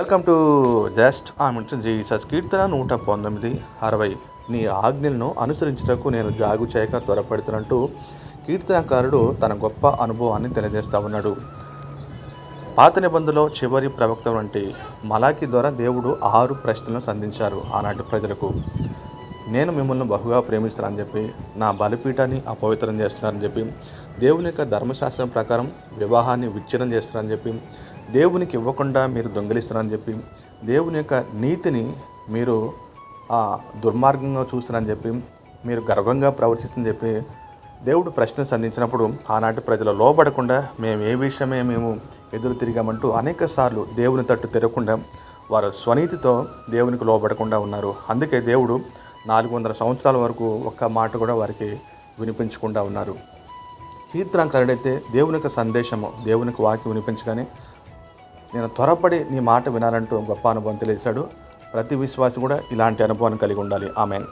Welcome to just ఆమె Jesus కీర్తన నూట పంతొమ్మిది అరవై. నీ ఆజ్ఞలను అనుసరించుటకు నేను జాగు చేయక త్వరపడుతున్నట్టు కీర్తనకారుడు తన గొప్ప అనుభవాన్ని తెలియజేస్తా ఉన్నాడు. పాత నిబంధనలో చివరి ప్రవక్త వంటి మలాకి ద్వారా దేవుడు ఆరు ప్రశ్నలను సంధించారు ఆనాటి ప్రజలకు. నేను మిమ్మల్ని బహుగా ప్రేమిస్తానని చెప్పి నా బలిపీఠాన్ని అపవిత్రం చేస్తున్నారని చెప్పి దేవుని యొక్క ధర్మశాస్త్రం ప్రకారం వివాహాన్ని విచ్ఛిన్నం చేస్తున్నారని చెప్పి దేవునికి ఇవ్వకుండా మీరు దొంగిలిస్తున్నారని చెప్పి దేవుని యొక్క నీతిని మీరు ఆ, దుర్మార్గంగా చూస్తున్నారని చెప్పి మీరు గర్వంగా ప్రవర్తిస్తుందని చెప్పి దేవుడు ప్రశ్న సంధించినప్పుడు ఆనాటి ప్రజలు లోబడకుండా మేము ఏ విషయమే మేము ఎదురు తిరిగామంటూ అనేక సార్లు దేవుని తట్టు తిరగకుండా వారు స్వనీతితో దేవునికి లోబడకుండా ఉన్నారు. అందుకే దేవుడు నాలుగు వందల సంవత్సరాల వరకు ఒక్క మాట కూడా వారికి వినిపించకుండా ఉన్నారు. కీర్తనకారుడైతే దేవుని యొక్క సందేశము దేవునికి వాక్యం వినిపించగానే నేను త్వరపడి నీ మాట వినాలంటూ గొప్ప అనుభవం తెలియజేశాడు. ప్రతి విశ్వాసి కూడా ఇలాంటి అనుభవాన్ని కలిగి ఉండాలి. ఆమెన్.